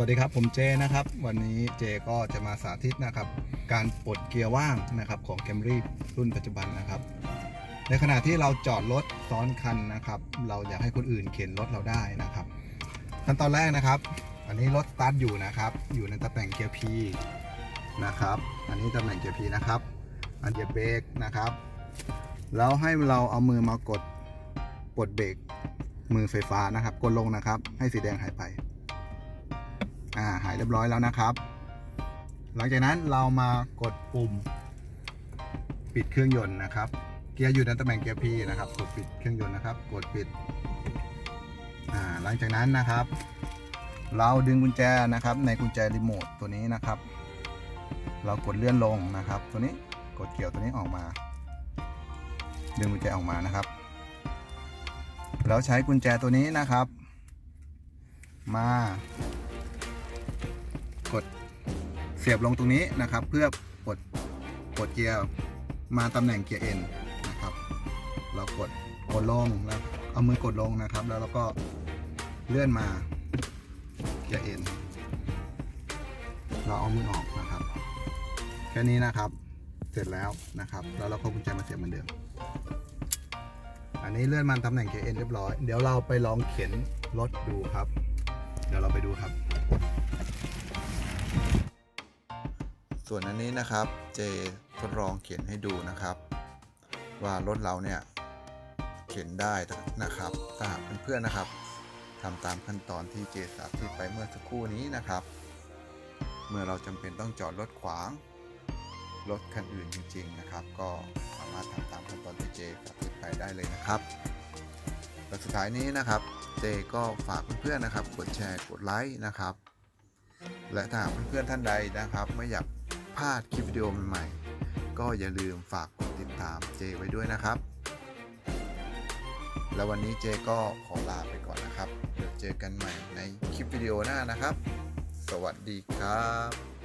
วัสดีครับผมเจนะครับ วันนี้เจก็จะมาสาธิตนะครับ การปลดเกียร์ว่างนะครับของ Camry รุ่นปัจจุบันนะครับ ในขณะที่เราจอดรถซ้อนคันนะครับ เราอยากให้คนอื่นเข็นรถเราได้นะครับขั้นตอนแรกนะครับ อันนี้รถสตาร์ทอยู่นะครับ อยู่ในตำแหน่งเกียร์ P นะครับ อันนี้ตำแหน่งเกียร์ P นะครับ อันเหยียบเบรกนะครับแล้วให้เราเอามือมากดปลดเบรกมือไฟฟ้านะครับ กดลงนะครับ ให้สีแดงหายไป อ่าหายเรียบร้อยแล้วนะครับ หลังจากนั้นเรามากดปุ่ม ปิดเครื่องยนต์นะครับ เกียร์อยู่ในตำแหน่งเกียร์ P นะครับ กดปิดเครื่องยนต์นะครับ กดปิดอ่าหลังจากนั้นนะครับ เราดึงกุญแจนะครับ ในกุญแจรีโมทตัวนี้นะครับ เรากดเลื่อนลงนะครับ ตัวนี้กดเกี่ยวตัวนี้ออกมา ดึงกุญแจออกมานะครับแล้วใช้กุญแจตัวนี้นะครับ มา กดเสียบลงตรงนี้นะครับ เพื่อกดกดเกียร์มาตำแหน่งเกียร์ N นนะครับ เรากดกดลงแล้วเอามือกดลงนะครับ แล้วเราก็เลื่อนมาเกียร์ N เราเอามือออกนะครับแค่นี้นะครับเสร็จแล้วนะครับ แล้วเราก็กุญแจมาเสียบเหมือนเดิมอันนี้เลื่อนมาตำแหน่งเกียร์ N เรียบร้อย เดี๋ยวเราไปลองเข็นรถดูครับ เดี๋ยวเราไปดูครับ ส่วนอันนี้นะครับ เจทดลองเขียนให้ดูนะครับ ว่ารถเราเนี่ยเขียนได้นะครับ ถ้าหากเพื่อนๆนะครับทำตามขั้นตอนที่เจสาธิตไปเมื่อสักครู่นี้นะครับ เมื่อเราจำเป็นต้องจอดรถขวางรถคันอื่นจริง ๆนะครับ ก็สามารถทำตามขั้นตอนที่เจสาธิตไปได้เลยนะครับและสุดท้ายนี้นะครับ เจก็ฝากเพื่อนๆนะครับ กดแชร์กดไลค์นะครับ และถ้าหากเพื่อนๆท่านใดนะครับ ไม่อยาก พลาดคลิปวิดีโอใหม่ๆ ก็อย่าลืมฝากกดติดตามเจไว้ด้วยนะครับ แล้ววันนี้เจก็ขอลาไปก่อนนะครับ เดี๋ยวเจอกันใหม่ในคลิปวิดีโอหน้านะครับ สวัสดีครับ